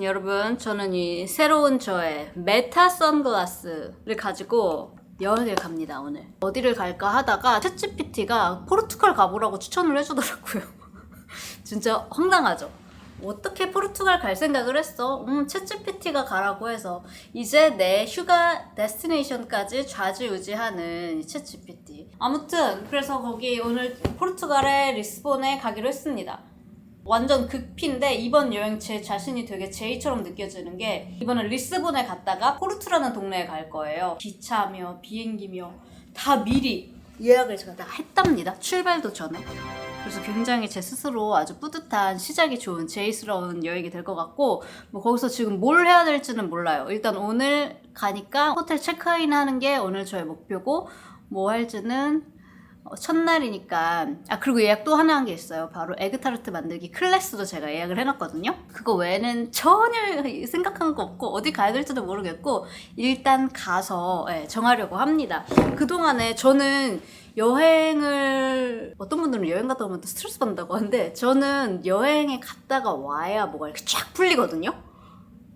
여러분, 저는 이 새로운 저의 메타 선글라스를 가지고 여행을 갑니다, 오늘. 어디를 갈까 하다가 챗GPT가 포르투갈 가보라고 추천을 해주더라고요. 진짜 황당하죠? 어떻게 포르투갈 갈 생각을 했어? 음, 챗GPT가 가라고 해서 이제 내 휴가 데스티네이션까지 좌지우지하는 이 챗GPT. 아무튼 그래서 거기 오늘 포르투갈의 리스본에 가기로 했습니다. 완전 극피인데 이번 여행 제 자신이 되게 제이처럼 느껴지는 게 이번엔 리스본에 갔다가 포르투라는 동네에 갈 거예요. 기차며 비행기며 다 미리 예약을 제가 다 했답니다. 출발도 전에. 그래서 굉장히 제 스스로 아주 뿌듯한 시작이 좋은 제이스러운 여행이 될 것 같고 뭐 거기서 지금 뭘 해야 될지는 몰라요. 일단 오늘 가니까 호텔 체크인 하는 게 오늘 저의 목표고 뭐 할지는 어, 첫날이니까. 아 그리고 예약 또 하나 한 게 있어요. 바로 에그타르트 만들기 클래스도 제가 예약을 해놨거든요. 그거 외에는 전혀 생각한 거 없고 어디 가야 될지도 모르겠고 일단 가서 예, 정하려고 합니다. 그동안에 저는 여행을 어떤 분들은 여행 갔다 오면 또 스트레스 받는다고 하는데 저는 여행에 갔다가 와야 뭐가 이렇게 쫙 풀리거든요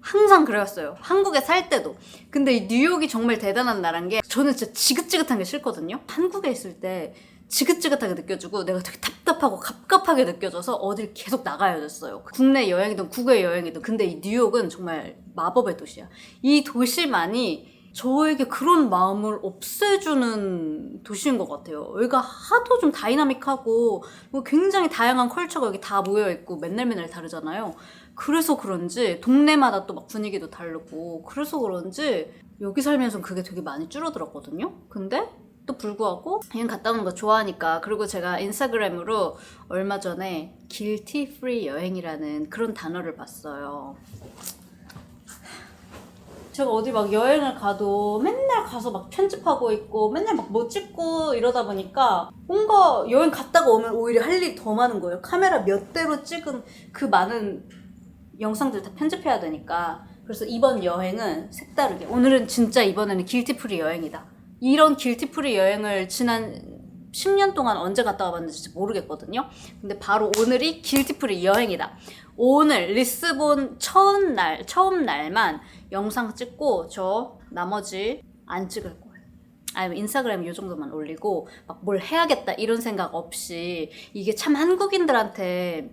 항상 그랬어요. 한국에 살 때도. 근데 이 뉴욕이 정말 대단한 나라인 게 저는 진짜 지긋지긋한 게 싫거든요. 한국에 있을 때 지긋지긋하게 느껴지고 내가 되게 답답하고 갑갑하게 느껴져서 어딜 계속 나가야 됐어요. 국내 여행이든 국외 여행이든. 근데 이 뉴욕은 정말 마법의 도시야. 이 도시만이 저에게 그런 마음을 없애주는 도시인 것 같아요. 여기가 하도 좀 다이나믹하고 뭐 굉장히 다양한 컬처가 여기 다 모여있고 맨날 맨날 다르잖아요. 그래서 그런지 동네마다 또 막 분위기도 다르고 그래서 그런지 여기 살면서 그게 되게 많이 줄어들었거든요. 근데 또 불구하고 여행 갔다 오는 거 좋아하니까 그리고 제가 인스타그램으로 얼마 전에 guilty free 여행이라는 그런 단어를 봤어요. 제가 어디 막 여행을 가도 맨날 가서 막 편집하고 있고 맨날 막 뭐 찍고 이러다 보니까 뭔가 여행 갔다가 오면 오히려 할 일이 더 많은 거예요. 카메라 몇 대로 찍은 그 많은 영상들 다 편집해야 되니까. 그래서 이번 여행은 색다르게. 오늘은 진짜 이번에는 길티프리 여행이다. 이런 길티프리 여행을 지난 10년 동안 언제 갔다 와봤는지 모르겠거든요. 근데 바로 오늘이 길티프리 여행이다. 오늘 리스본 처음 날, 처음 날만 영상 찍고 저 나머지 안 찍을 거예요. 아니면 인스타그램 이 정도만 올리고 막 뭘 해야겠다 이런 생각 없이 이게 참 한국인들한테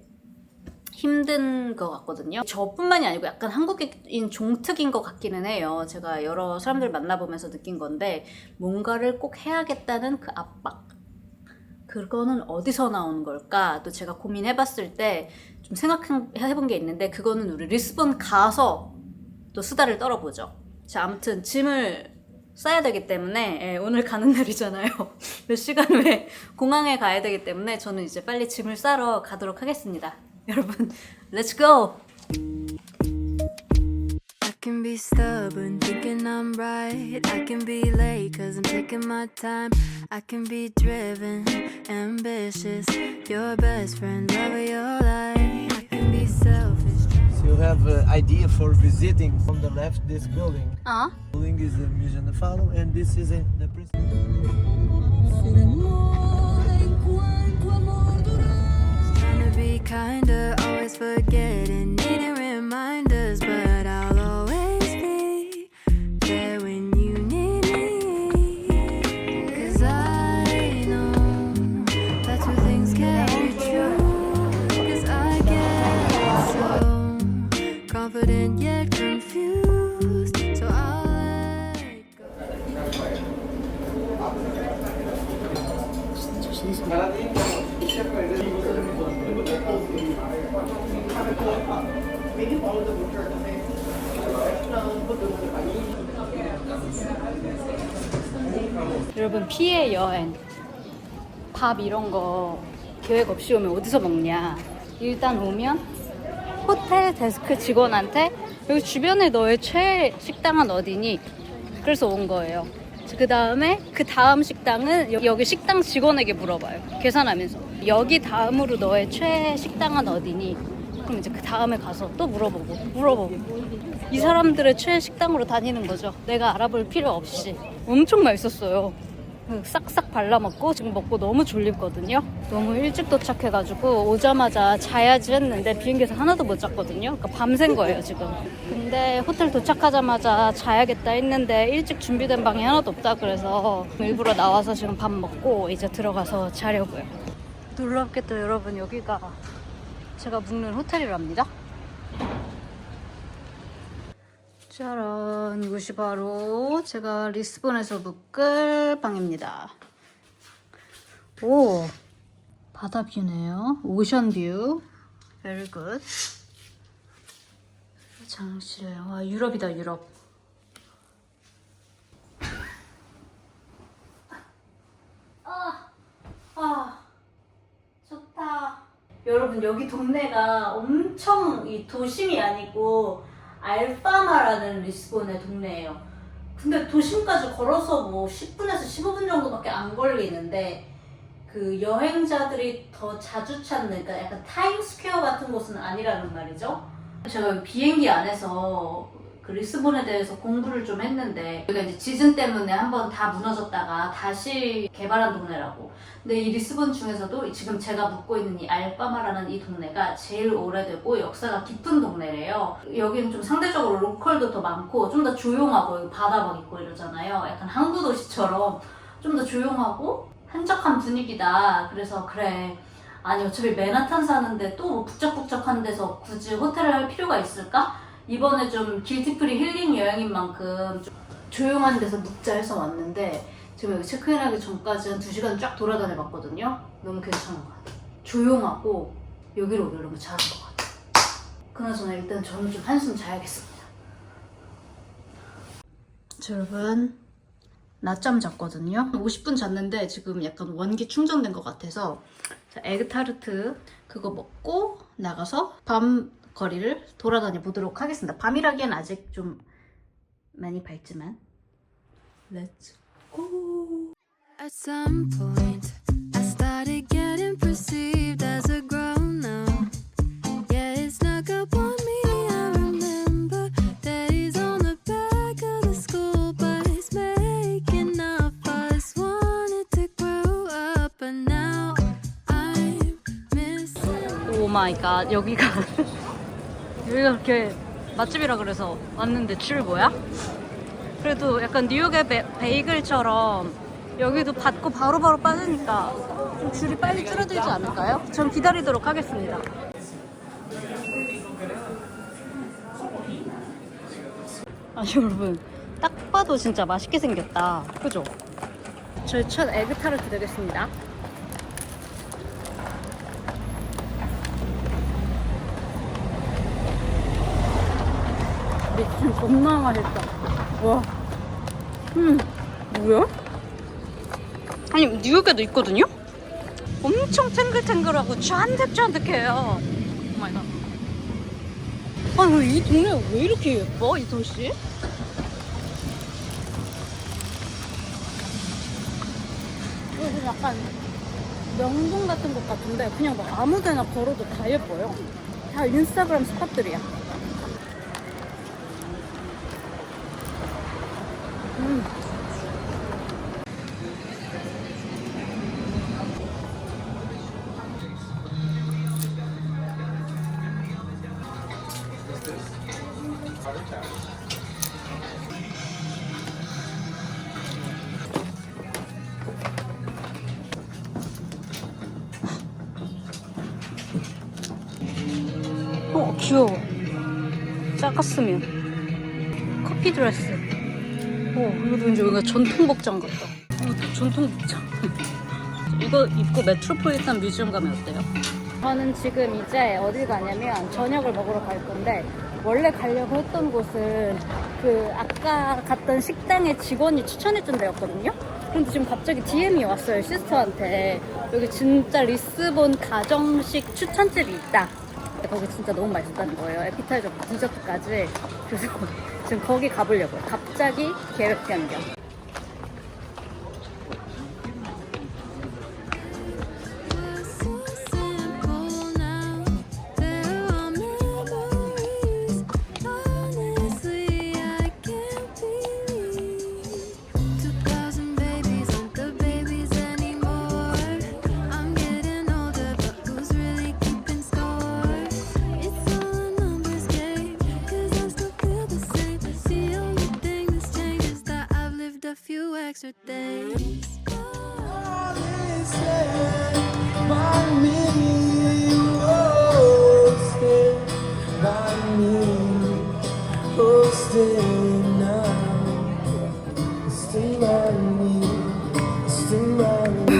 힘든 것 같거든요. 저뿐만이 아니고 약간 한국인 종특인 것 같기는 해요. 제가 여러 사람들 만나보면서 느낀 건데 뭔가를 꼭 해야겠다는 그 압박. 그거는 어디서 나오는 걸까? 또 제가 고민해봤을 때 좀 생각해본 게 있는데 그거는 우리 리스본 가서 또 수다를 떨어보죠. 자, 아무튼 짐을 싸야 되기 때문에 예, 오늘 가는 날이잖아요. 몇 시간 후에 공항에 가야 되기 때문에 저는 이제 빨리 짐을 싸러 가도록 하겠습니다. 여러분, 렛츠 고! I can be stubborn, thinking I'm right. I can be late, cause I'm taking my time. I can be driven, ambitious. Your best friend, love of your life. I can be selfish. So you have an idea for visiting on the left this building. 어? Building is the Museum of Fado and this is a, the prison. Kinder, always forgetting, needing reminders, but I'll always be there when you need me. Cause I know that two things can't be true. Cause I get so confident yet 여러분 피해 여행 밥 이런 거 계획 없이 오면 어디서 먹냐? 일단 오면 호텔 데스크 직원한테 여기 주변에 너의 최애 식당은 어디니? 그래서 온 거예요. 그 다음에 그 다음 식당은 여- 여기 식당 직원에게 물어봐요. 계산하면서. 여기 다음으로 너의 최애 식당은 어디니 그럼 이제 그 다음에 가서 또 물어보고 물어보고 이 사람들의 최애 식당으로 다니는 거죠 내가 알아볼 필요 없이 엄청 맛있었어요 그 싹싹 발라먹고 지금 먹고 너무 졸립거든요. 너무 일찍 도착해가지고 오자마자 자야지 했는데 비행기에서 하나도 못 잤거든요. 그러니까 밤샌 거예요 지금. 근데 호텔 도착하자마자 자야겠다 했는데 일찍 준비된 방이 하나도 없다 그래서 일부러 나와서 지금 밥 먹고 이제 들어가서 자려고요. 놀랍게도 여러분 여기가 제가 묵는 호텔이랍니다. 짜란 이곳이 바로 제가 리스본에서 묵을 방입니다. 오 바다 뷰네요. 오션 뷰. Very good. 장실 와 유럽이다 유럽 아, 아 좋다 여러분 여기 동네가 엄청 이 도심이 아니고 알파마라는 리스본의 동네예요. 근데 도심까지 걸어서 뭐 10분에서 15분 정도밖에 안 걸리는데 그 여행자들이 더 자주 찾는 그러니까 약간 타임스퀘어 같은 곳은 아니라는 말이죠. 제가 비행기 안에서 그 리스본에 대해서 공부를 좀 했는데 여기가 이제 지진 때문에 한번 다 무너졌다가 다시 개발한 동네라고. 근데 이 리스본 중에서도 지금 제가 묵고 있는 이 알바마라는 이 동네가 제일 오래되고 역사가 깊은 동네래요. 여기는 좀 상대적으로 로컬도 더 많고 좀 더 조용하고 바다 막 있고 이러잖아요. 약간 항구 도시처럼 좀 더 조용하고 한적한 분위기다. 그래서 그래. 아니 어차피 맨하탄 사는데 또뭐 북적북적한 데서 굳이 호텔을 할 필요가 있을까? 이번에 좀 길티프리 힐링 여행인 만큼 좀 조용한 데서 묵자 해서 왔는데 지금 여기 체크인하기 전까지 한 2시간 쫙 돌아다녀 봤거든요. 너무 괜찮은 것 같아요. 조용하고 여기로 오려면 잘한 것 같아요. 그나저나 일단 저는 좀 한숨 자야겠습니다. 자, 여러분 낮잠 잤거든요. 50분 잤는데 지금 약간 원기 충전된 것 같아서 자, 에그타르트 그거 먹고 나가서 밤 거리를 돌아다녀 보도록 하겠습니다. 밤이라기엔 아직 좀 많이 밝지만 렛츠 고! At some point, I started getting perceived as a grown up. Yeah, it snuck up on me. I remember days on the back of the school bus, making up us wanted to grow up, but now I'm missing. 오 마이 갓 여기가 여기가 그렇게 맛집이라 그래서 왔는데 줄 뭐야? 그래도 약간 뉴욕의 베, 베이글처럼 여기도 받고 바로바로 빠지니까 좀 줄이 빨리 줄어들지 않을까요? 전 기다리도록 하겠습니다. 아니 여러분 딱 봐도 진짜 맛있게 생겼다. 그죠? 저희 첫 에그타르트 되겠습니다. 미친 겁나 맛있다. 와. 음, 뭐야? 아니, 뉴욕에도 있거든요? 엄청 탱글탱글하고 쫀득쫀득해요. 오 마이 갓. 아니, 이 동네 왜 이렇게 예뻐, 이 도시? 여기 약간 명동 같은 곳 같은데 그냥 막 아무 데나 걸어도 다 예뻐요. 다 인스타그램 스팟들이야. 음. 전통 복장 같다. 이것도 전통 복장. 이거 입고 메트로폴리탄 뮤지엄 가면 어때요? 저는 지금 이제 어디 가냐면 저녁을 먹으러 갈 건데 원래 가려고 했던 곳은 그 아까 갔던 식당의 직원이 추천해준 데였거든요. 근데 지금 갑자기 DM이 왔어요 시스터한테 여기 진짜 리스본 가정식 추천집이 있다. 거기 진짜 너무 맛있다는 거예요. 에피타이저부터 디저트까지. 그래서 지금 거기 가보려고요. 갑자기 계획 변경.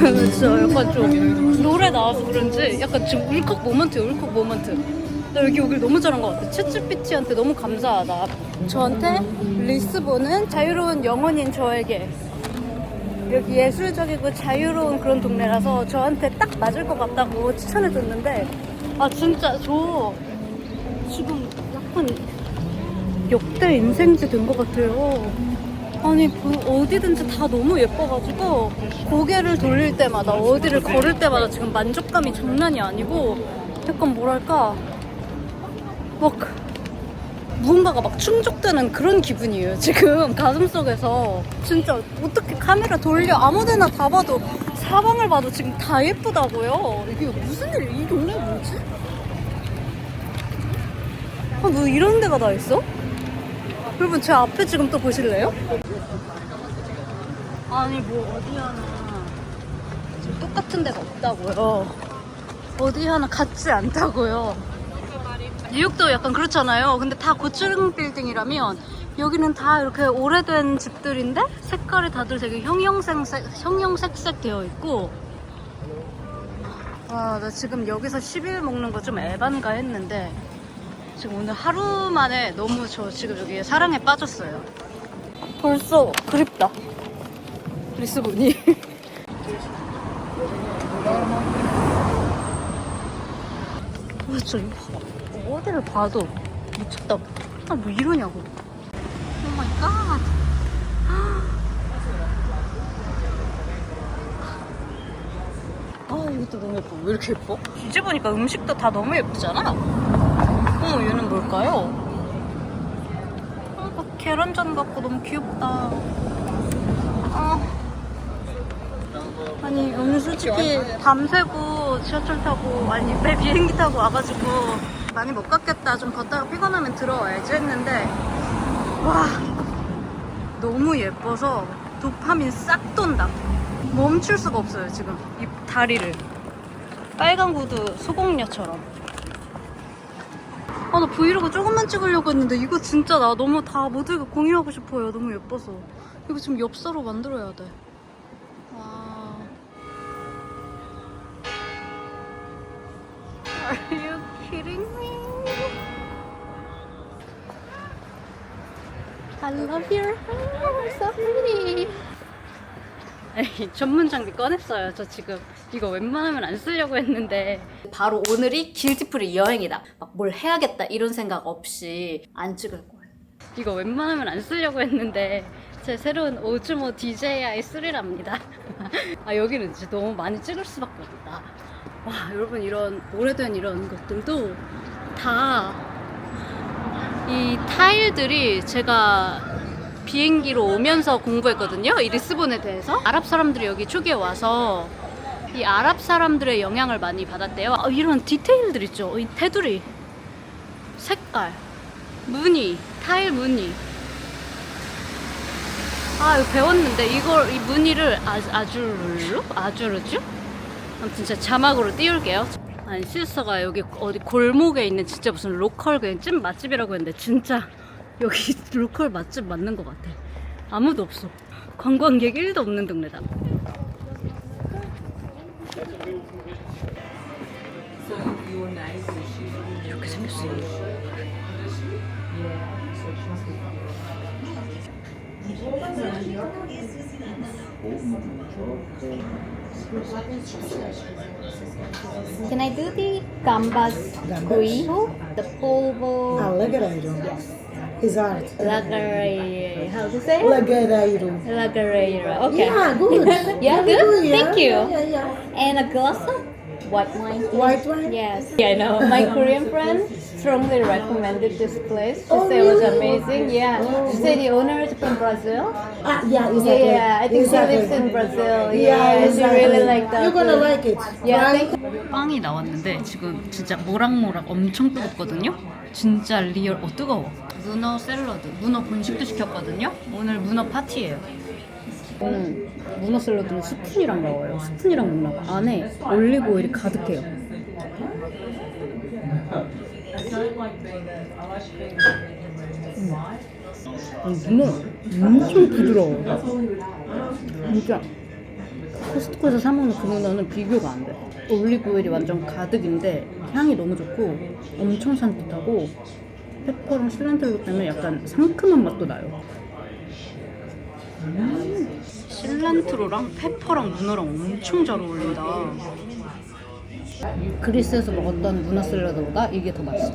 진짜 약간 좀 노래 나와서 그런지 약간 지금 울컥 모먼트 울컥 모먼트. 나 여기 오길 너무 잘한 것 같아. 챗GPT한테 너무 감사하다. 저한테 리스본은 자유로운 영혼인 저에게. 여기 예술적이고 자유로운 그런 동네라서 저한테 딱 맞을 것 같다고 추천해 줬는데 아 진짜 저 지금 약간 역대 인생지 된 것 같아요 아니 그 어디든지 다 너무 예뻐가지고 고개를 돌릴 때마다 어디를 걸을 때마다 지금 만족감이 장난이 아니고 약간 뭐랄까 막 무언가가 막 충족되는 그런 기분이에요 지금 가슴속에서 진짜 어떻게 카메라 돌려 아무데나 다 봐도 사방을 봐도 지금 다 예쁘다고요 이게 무슨 일 이 동네 뭐지? 아 뭐 이런 데가 다 있어? 여러분 제 앞에 지금 또 보실래요? 아니 뭐 어디 하나. 지금 똑같은 데가 없다고요. 어디 하나 같지 않다고요. 뉴욕도 약간 그렇잖아요. 근데 다 고층 빌딩이라면 여기는 다 이렇게 오래된 집들인데 색깔이 다들 되게 형형색색 형형색색 되어 있고. 와 나 지금 여기서 10일 먹는 거 좀 에반가 했는데 지금 오늘 하루 만에 너무 저 지금 여기 사랑에 빠졌어요. 벌써 그립다. 리스본이. 와, 진짜 이거. 어디를 봐도 미쳤다. 아, 뭐 이러냐고. 오 마이 갓. 아, 이것도 너무 예뻐. 왜 이렇게 예뻐? 이제 보니까 음식도 다 너무 예쁘잖아? 어머, 얘는 뭘까요? 어, 막 계란전 같고 너무 귀엽다. 아. 아니, 오늘 솔직히 밤새고 지하철 타고, 아니, 배 비행기 타고 와가지고 많이 못 갔겠다. 좀 걷다가 피곤하면 들어와야지 했는데, 와, 너무 예뻐서 도파민 싹 돈다. 멈출 수가 없어요, 지금. 이 다리를. 빨간 구두 소공녀처럼. 아, 나 브이로그 조금만 찍으려고 했는데 이거 진짜 나 너무 다 모두에게 공유하고 싶어요. 너무 예뻐서. 이거 지금 엽서로 만들어야 돼. 와. Are you? I love your hair. So pretty. 에이, 전문 장비 꺼냈어요. 저 지금 이거 웬만하면 안 쓰려고 했는데 바로 오늘이 길티프리 여행이다. 막 뭘 해야겠다 이런 생각 없이 안 찍을 거예요. 이거 웬만하면 안 쓰려고 했는데 제 새로운 오즈모 DJI 3랍니다. 아 여기는 진짜 너무 많이 찍을 수밖에 없다. 와 여러분 이런 오래된 이런 것들도 다 이 타일들이 제가 비행기로 오면서 공부했거든요. 이 리스본에 대해서. 아랍 사람들이 여기 초기에 와서 이 아랍 사람들의 영향을 많이 받았대요. 아, 이런 디테일들 있죠. 이 테두리, 색깔, 무늬, 타일 무늬. 아, 이거 배웠는데 이걸 이 무늬를 아, 아주르로? 아주르죠? 아무튼 진짜 자막으로 띄울게요. 아니 시스터가 여기 어디 골목에 있는 진짜 무슨 로컬 그냥 찐 맛집이라고 했는데 진짜 여기 로컬 맛집 맞는 것 같아. 아무도 없어. 관광객 1도 없는 동네다. 이렇게 생겼어. Can I do the gambas guijo, the polvo, Ah, lagareiro. Exato. lagareira, how to say? Lagareiro. Lagareira. Okay. Yeah, good. Yeah, Very good. yeah. Thank you. Yeah, yeah. And a glass of white wine. please. White wine? Yes. Yeah, I know. My Korean friend strongly recommended this place. She Oh, said it was really? amazing. Yeah. Oh, She said the owner is from Brazil. Ah, yeah, Yeah, exactly. yeah. I think exactly. she lives in Brazil. Yeah, Yeah, exactly. she really liked that. You're gonna like it. Yeah, right? thank you. 빵이 나왔는데 지금 진짜 모락모락 엄청 뜨겁거든요. 진짜 리얼 어 뜨거워. 문어 샐러드, 문어 본식도 시켰거든요. 오늘 문어 파티예요. 저는 문어 샐러드는 스푼이랑 먹어요. 스푼이랑 먹나 봐. 안에 올리브 오일이 가득해요. 음. 문어 엄청 부드러워요. 진짜 코스트코에서 사 먹는 그 문어는 비교가 안 돼. 올리브 오일이 완전 가득인데 향이 너무 좋고 엄청 산뜻하고 페퍼랑 실란트로 때문에 약간 상큼한 맛도 나요. 음, 실란트로랑 페퍼랑 문어랑 엄청 잘 어울린다. 그리스에서 먹었던 문어 샐러드보다 이게 더 맛있어.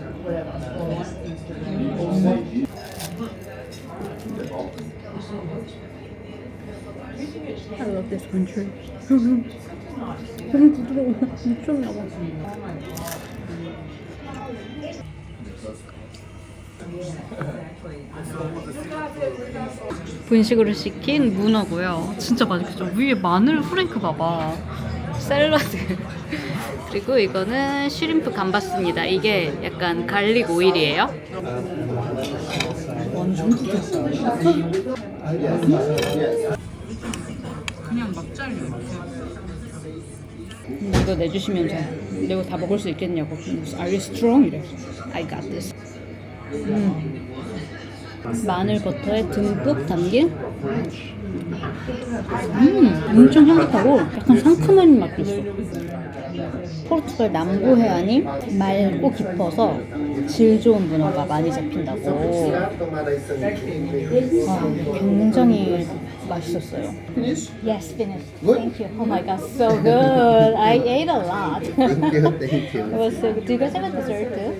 I love this country. 너무 부드러워. 미쳤나 봐. 분식으로 시킨 문어고요. 진짜 맛있죠. 위에 마늘 후레이크 봐봐. 샐러드. 그리고 이거는 쉬림프 감바스입니다. 이게 약간 갈릭 오일이에요. 그냥 막 잘려 이거 내주시면서 내가 다 먹을 수 있겠냐고. Are you strong? 이래. I got this. 음. 마늘 버터에 듬뿍 담긴? 음 엄청 향긋하고 약간 상큼한 맛도 있어. 포르투갈 남부 해안이 맑고 깊어서 질 좋은 문어가 많이 잡힌다고. 아, 굉장히 맛있었어요. Yes, finished. Thank you. Oh my god, so good. I ate a lot. Thank you, thank It you. was so good. Do you guys have a dessert too?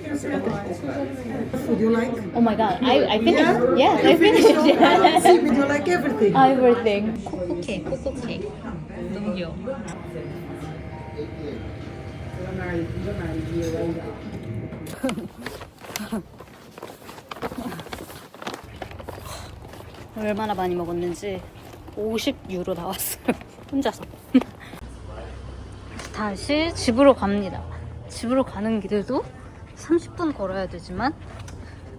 Would you like? Oh my god, I, I finished. Yes, I finished. Yes. See, would you like everything? Everything. 코코 케이크, 코코 케이크. 너무 귀여워. 얼마나 많이 먹었는지 50유로 나왔어요. 혼자서. 다시 집으로 갑니다. 집으로 가는 길에도 30분 걸어야 되지만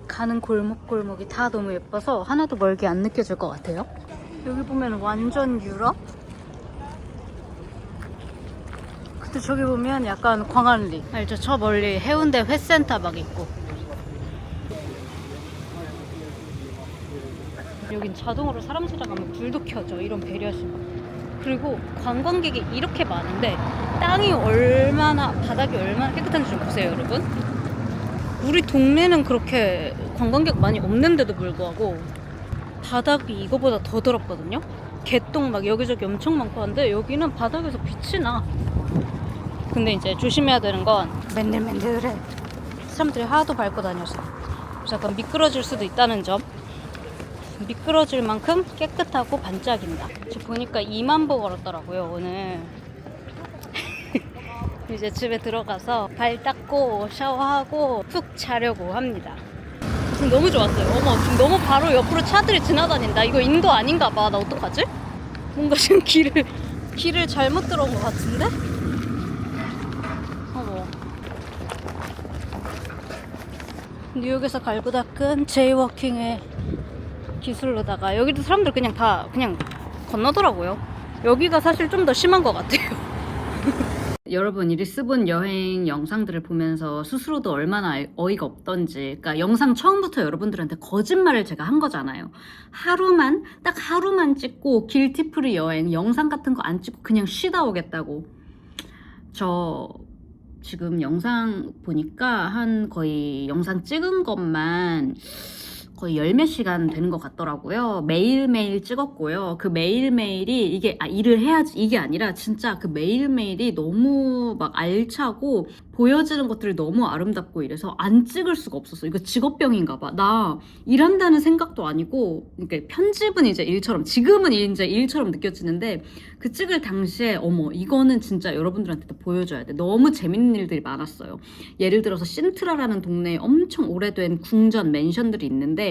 가는 골목골목이 다 너무 예뻐서 하나도 멀게 안 느껴질 것 같아요. 여기 보면 완전 유럽? 근데 저기 보면 약간 광안리. 알죠? 저 멀리 해운대 회센터 막 있고. 여긴 자동으로 사람 지나가면 불도 켜져. 이런 배려심. 그리고 관광객이 이렇게 많은데 땅이 얼마나 바닥이 얼마나 깨끗한지 좀 보세요, 여러분. 우리 동네는 그렇게 관광객 많이 없는데도 불구하고 바닥이 이거보다 더 더럽거든요. 개똥 막 여기저기 엄청 많고 한데 여기는 바닥에서 빛이 나. 근데 이제 조심해야 되는 건 맨들맨들해. 사람들이 하도 밟고 다녀서 약간 미끄러질 수도 있다는 점. 미끄러질 만큼 깨끗하고 반짝인다. 저 보니까 2만 보 걸었더라고요 오늘. 이제 집에 들어가서 발 닦고 샤워하고 푹 자려고 합니다. 지금 너무 좋았어요. 어머, 지금 너무 바로 옆으로 차들이 지나다닌다. 이거 인도 아닌가 봐. 나 어떡하지? 뭔가 지금 길을, 길을 잘못 들어온 것 같은데? 어머. 뉴욕에서 갈고 닦은 제이워킹의 기술로다가 여기도 사람들 그냥 다 그냥 건너더라고요. 여기가 사실 좀 더 심한 것 같아요. 여러분 이 리스본 여행 영상들을 보면서 스스로도 얼마나 어이가 없던지 그러니까 영상 처음부터 여러분들한테 거짓말을 제가 한 거잖아요 하루만 딱 하루만 찍고 길티프리 여행 영상 같은 거 안 찍고 그냥 쉬다 오겠다고 저 지금 영상 보니까 한 거의 영상 찍은 것만 거의 열 몇 시간 되는 것 같더라고요. 매일매일 찍었고요. 그 매일매일이 이게 아, 일을 해야지 이게 아니라 진짜 그 매일매일이 너무 막 알차고 보여지는 것들이 너무 아름답고 이래서 안 찍을 수가 없었어. 이거 직업병인가 봐. 나 일한다는 생각도 아니고 그러니까 편집은 이제 일처럼 지금은 이제 일처럼 느껴지는데 그 찍을 당시에 어머 이거는 진짜 여러분들한테 도 보여줘야 돼. 너무 재밌는 일들이 많았어요. 예를 들어서 신트라라는 동네에 엄청 오래된 궁전 맨션들이 있는데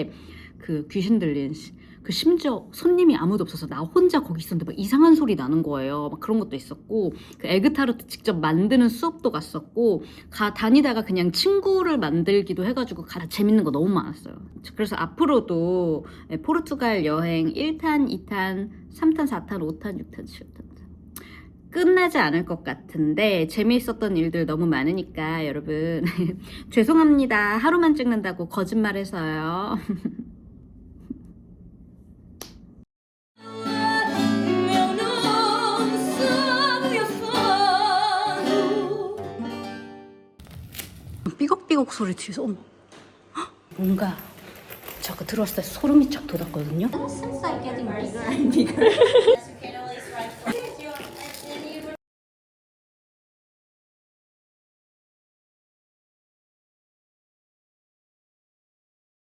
그 귀신 들린 시- 그 심지어 손님이 아무도 없어서 나 혼자 거기 있었는데 막 이상한 소리 나는 거예요. 막 그런 것도 있었고 그 에그타르트 직접 만드는 수업도 갔었고 가 다니다가 그냥 친구를 만들기도 해가지고 가 재밌는 거 너무 많았어요. 그래서 앞으로도 예, 포르투갈 여행 1탄, 2탄, 3탄, 4탄, 5탄, 6탄, 7탄 끝나지 않을 것 같은데 재미있었던 일들 너무 많으니까 여러분 죄송합니다. 하루만 찍는다고 거짓말해서요. 삐걱삐걱 소리 뒤에서 어머 헉, 뭔가 저거 들어왔을 때 소름이 쫙 돋았거든요.